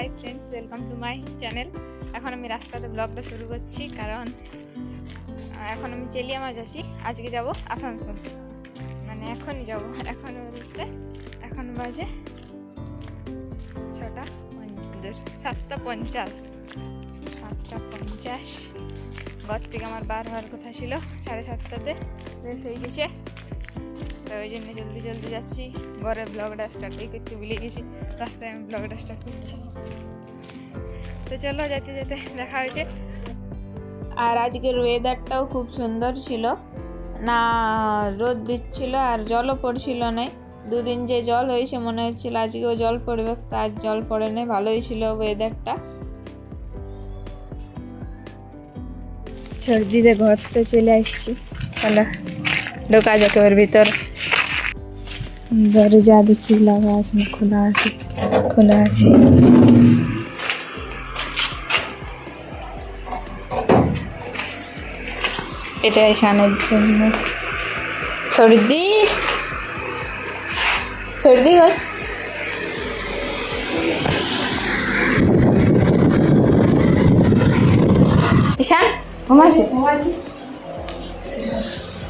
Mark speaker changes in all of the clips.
Speaker 1: Hi friends welcome to my channel এখন আমি রাস্তাতে ব্লগটা শুরু করছি, কারণ এখন আমি চেলিয়া মাছ আছি আজকে যাব আসানসোল। মানে এখনই যাব এখন বলতে এখন বাজে ছটা পঞ্চাশ, সাতটা পঞ্চাশ। সাতটা পঞ্চাশ। ঘর থেকে আমার বার হওয়ার কথা ছিল, সাড়ে সাতটাতে লেট হয়ে গেছে। তো ওই জন্য জলদি জলদি যাচ্ছি। ঘরে ব্লগটা স্টার্টই করতে ভুলে গেছি। রাস্তায় আমি ব্লগটা স্টার্ট করছি। তো চলো যেতে যেতে দেখা হয়েছে। আর আজকের ওয়েদারটাও খুব সুন্দর ছিল। না, রোদ দিচ্ছিল আর জলও পড়ছিল না। দুদিন যে জল হয়েছে মনে হচ্ছিল আজকেও জল পড়বে, তা আজ জল পড়ে নেই, ভালোই ছিল ওয়েদারটা সর্দিতে ঘর তো চলে আসছি। চলো, ঢোকা যাক ওর ভিতর। দরজা দেখি লাগা আছে খোলা আছে খোলা আছে। এটা ঈশানের জন্য। সর্দি? সর্দি হয়? ঈশান? ঘুমাছে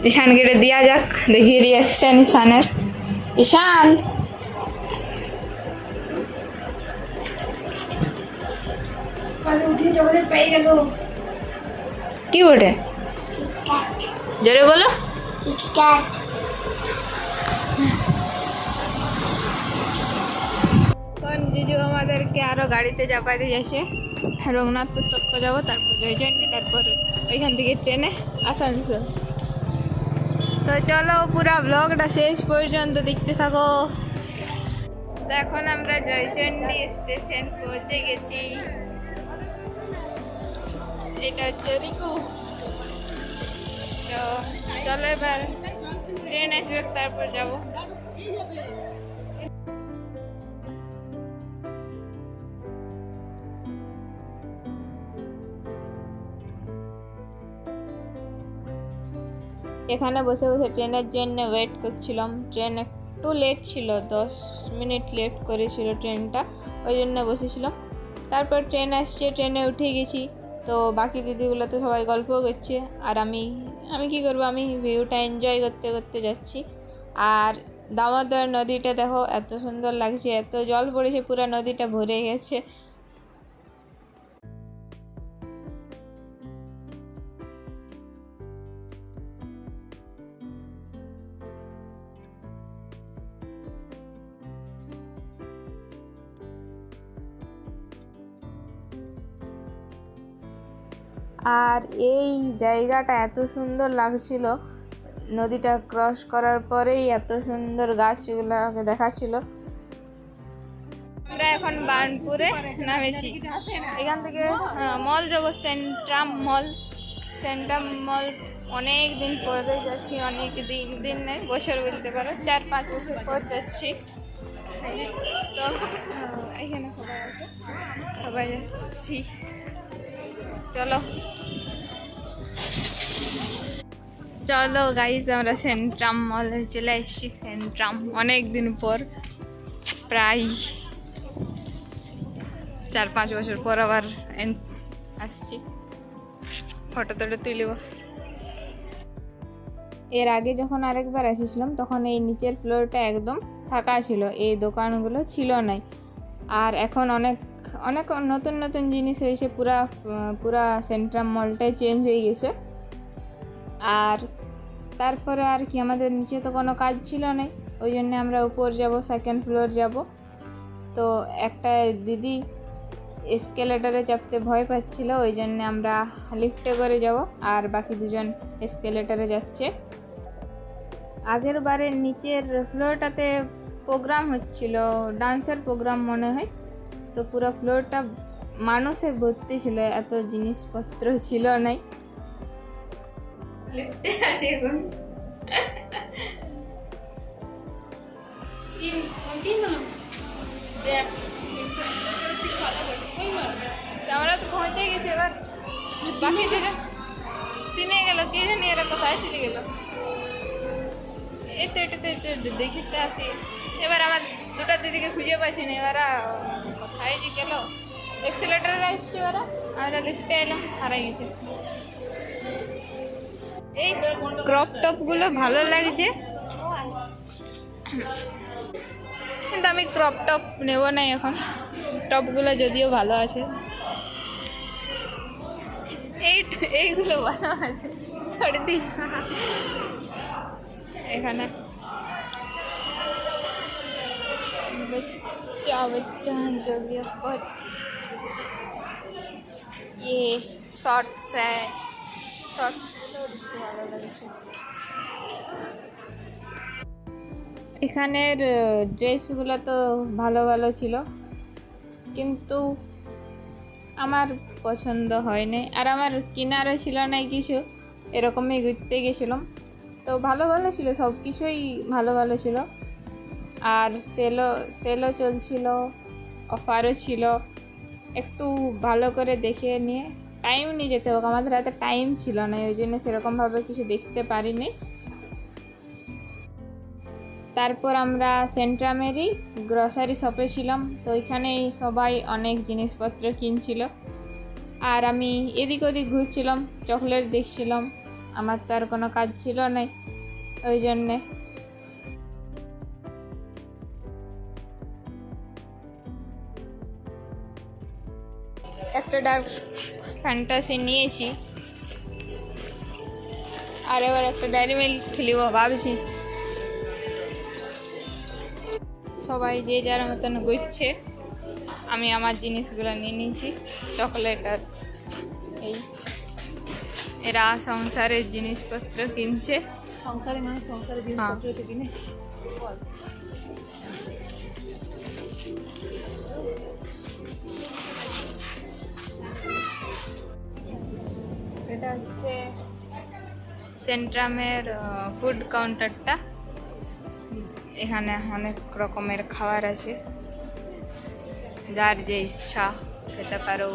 Speaker 1: ঈশান কেটে দেওয়া যাক দেখি রিয়াকশন ঈশানের। ঈশান?
Speaker 2: গেল।
Speaker 1: কি বটে? জোরে বলো। জিজু আমাদেরকে আরও গাড়িতে চাপাইতে যাচ্ছে রঘুনাথপুর তক্ক যাব তারপর জয়চন্ডী তারপর ওইখান থেকে ট্রেনে আসানসোল। তো চলো পুরো ব্লগটা শেষ পর্যন্ত দেখতে থাকো। তো এখন আমরা জয়চন্ডী স্টেশন পৌঁছে গেছি। এটা হচ্ছে তো চলো এবার ট্রেন আসবে, তারপর যাব। এখানে বসে বসে ট্রেনের জন্য ওয়েট করছিলাম। ট্রেন একটু লেট ছিল, দশ মিনিট লেট করেছিল ট্রেনটা, ওই জন্য বসেছিলাম। তারপর ট্রেন আসছে, ট্রেনে উঠে গেছি। তো বাকি দিদিগুলো তো সবাই গল্প করছে। আর আমি আমি কি করব? আমি ভিউটা এনজয় করতে করতে যাচ্ছি। আর দামোদর নদীটা দেখো, এত সুন্দর লাগছে। এত জল পড়েছে, পুরো নদীটা ভরে গেছে। আর এই জায়গাটা এত সুন্দর লাগছিল। নদীটা ক্রস করার পরেই এত সুন্দর গাছগুলোকে দেখাচ্ছিল। আমরা এখন বার্নপুরে নামেছি। এখান থেকে মল যাব, সেন্ট্রাম মল। সেন্ট্রাম মল অনেক দিন পরে যাচ্ছি, অনেক দিন দিন নেই, বছর বলতে পারো, চার পাঁচ বছর পর যাচ্ছি। তো এখানে সবাই আছে। সবাই যাচ্ছি। চলো। চলো গাইজ আমরা সেন্ট্রাম মলে চলে এসেছি। সেন্ট্রাম অনেক দিন পর, প্রায় চার পাঁচ বছর পর আবার আসছি। ফটো টটো তুলব। এর আগে যখন আরেকবার এসেছিলাম, তখন এই নিচের ফ্লোরটা একদম ফাঁকা ছিল। এই দোকানগুলো ছিল নাই। আর এখন অনেক অনেক নতুন নতুন জিনিস হয়েছে, পুরা পুরা সেন্ট্রাম মলটাই চেঞ্জ হয়ে গেছে। আর তারপরে আর কি, আমাদের নিচে তো কোনো কাজ ছিল না, ওই জন্য আমরা উপর যাব সেকেন্ড ফ্লোর যাব। তো একটা দিদি এসকেলেটারে চাপতে ভয় পাচ্ছিল, ওই জন্য আমরা লিফটে করে যাব, আর বাকি দুজন এসকেলেটারে যাচ্ছে। আগের বারে নিচের ফ্লোরটাতে প্রোগ্রাম হচ্ছিল ডান্সের প্রোগ্রাম মনে হয়। তো পুরো ফ্লোরটা মানুষে ভর্তি ছিল, এত জিনিসপত্র ছিল নাই। লিফটে আছে এখন। আমরা তো পৌঁছে এবার। কে এরা চলে দেখিতে আসি। এবার আমার দুটা দিদিকে খুঁজে পাচ্ছি না, এবার কোথায় যে গেল? এক্সিলেটার আসছে ওরা আর লিফটে এলাম হারাই গেছে। এই ক্রপ টপগুলো ভালো লাগছে। কিন্তু আমি ক্রপ টপ নেব না এখন। টপগুলো যদিও ভালো আছে। এই এইগুলো ভালো আছে। ছেড়ে দিই। এখানে बच्चा बच्चा जो भी है बहुत ये शॉर्ट्स है शॉर्ट्स ভালো লাগছে এখানের ড্রেসগুলো তো ভালো ভালো ছিল কিন্তু আমার পছন্দ হয়নি আর আমার কেনারও ছিল না কিছু এরকমই ঘুরতে গেছিলাম তো ভালো ভালো ছিল সব কিছুই ভালো ভালো ছিল আর সেলও সেলও চলছিল অফারও ছিল। একটু ভালো করে দেখে নিয়ে টাইম নিয়ে যেতে হোক। আমাদের হাতে টাইম ছিল না ওই জন্য সেরকমভাবে কিছু দেখতে পারিনি। তারপর আমরা সেন্ট্রামেরই গ্রসারি শপে ছিলাম, তো ওইখানেই সবাই অনেক জিনিসপত্র কিনছিল। আর আমি এদিক ওদিক ঘুরছিলাম, চকলেট দেখছিলাম, আমার তো আর কোনো কাজ ছিল না ওই জন্যে। ডার্ক ফ্যান্টাসি নিয়েছি। আর এবার একটা ডায়েরি মিল্ক খেলিব ভাবছি। সবাই যে যার মতন গুচ্ছে আমি আমার জিনিসগুলো নিয়ে নিয়েছি চকলেট আর এই এরা সংসারের জিনিসপত্র কিনছে।
Speaker 3: সংসারে মানে সংসারে জিনিসপত্র কিনে।
Speaker 1: সেন্ট্রামের ফুড কাউন্টারটা এখানে অনেক রকমের খাবার আছে। যার যে ইচ্ছা, খেতে পারো।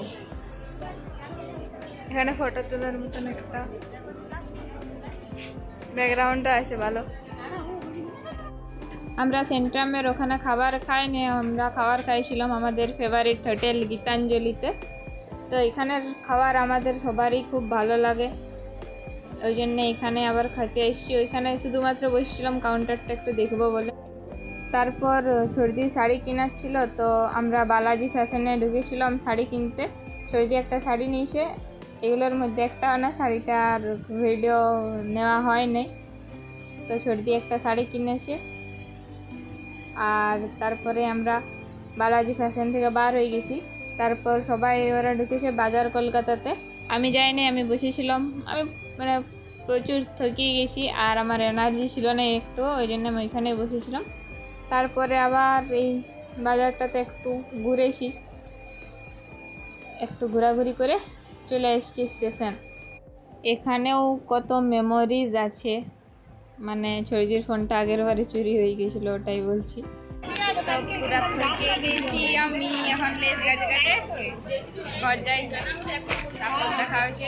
Speaker 1: এখানে ফটো তোলার মতন একটা ব্যাকগ্রাউন্ডটা আছে, ভালো। আমরা সেন্ট্রামের ওখানে খাবার খাইনি, আমরা খাবার খাইছিলাম আমাদের ফেভারিট হোটেল গীতাঞ্জলিতে। তো এখানের খাবার আমাদের সবারই খুব ভালো লাগে। ওই জন্য এখানে আবার খেতে এসেছি। ওইখানে শুধুমাত্র বসেছিলাম কাউন্টারটা একটু দেখব বলে। তারপর সর্দি শাড়ি কেনার ছিল, তো আমরা বালাজি ফ্যাশনে ঢুকেছিলাম শাড়ি কিনতে। সর্দি একটা শাড়ি নিয়েছে, এগুলোর মধ্যে একটা না শাড়িটার ভিডিও নেওয়া হয়নি তো সর্দি একটা শাড়ি কিনেছে। আর তারপরে আমরা বালাজি ফ্যাশন থেকে বার হয়ে গেছি। তারপর সবাই ওরা ঢুকেছে বাজার কলকাতাতে। আমি যাইনি, আমি বসেছিলাম। আমি মানে প্রচুর থকিয়ে গেছি আর আমার এনার্জি ছিল না একটু, ওই জন্য আমি ওইখানে বসেছিলাম। তারপরে আবার এই বাজারটাতে একটু ঘুরেছি। একটু ঘোরাঘুরি করে চলে এসেছি স্টেশন। এখানেও কত মেমোরিজ আছে। মানে ছড়িদির ফোনটা আগের বারে চুরি হয়ে গেছিল, ওটাই বলছি। আমি এখন লেস গাছে ঘর যাই দেখা হচ্ছে।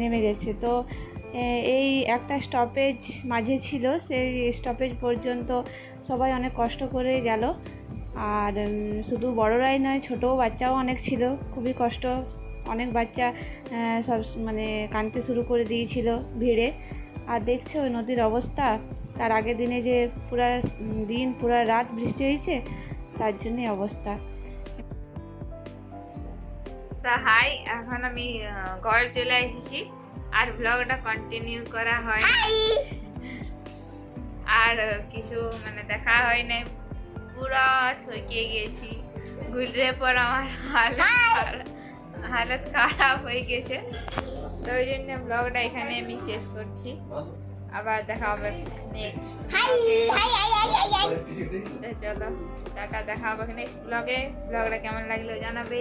Speaker 3: নেমে গেছে। তো এই একটা স্টপেজ মাঝে ছিল, সেই স্টপেজ পর্যন্ত সবাই অনেক কষ্ট করে গেল। আর শুধু বড়রাই নয় ছোটো বাচ্চাও অনেক ছিল, খুবই কষ্ট। অনেক বাচ্চা সব মানে কাঁদতে শুরু করে দিয়েছিল ভিড়ে। আর দেখছ ওই নদীর অবস্থা? তার আগের দিনে যে পুরা দিন, পুরা রাত বৃষ্টি হয়েছে, তার জন্যই অবস্থা।
Speaker 1: তা হাই এখন আমি ঘর চলে এসেছি। আর ব্লগটা কন্টিনিউ করা হয় আর কিছু মানে দেখা হয় নাই। পুরা থকে গেছি। গুলরে পর আমার হালত হালত খারাপ হয়ে গেছে। তো ওই জন্য ব্লগটা এখানে আমি শেষ করছি। আবার দেখা হবে next
Speaker 2: hi! Hi! Hi! Hi! Hi! Hi!
Speaker 1: চলো টাটা দেখা হবে নেক্সট ব্লগে ব্লগটা কেমন লাগল জানাবে?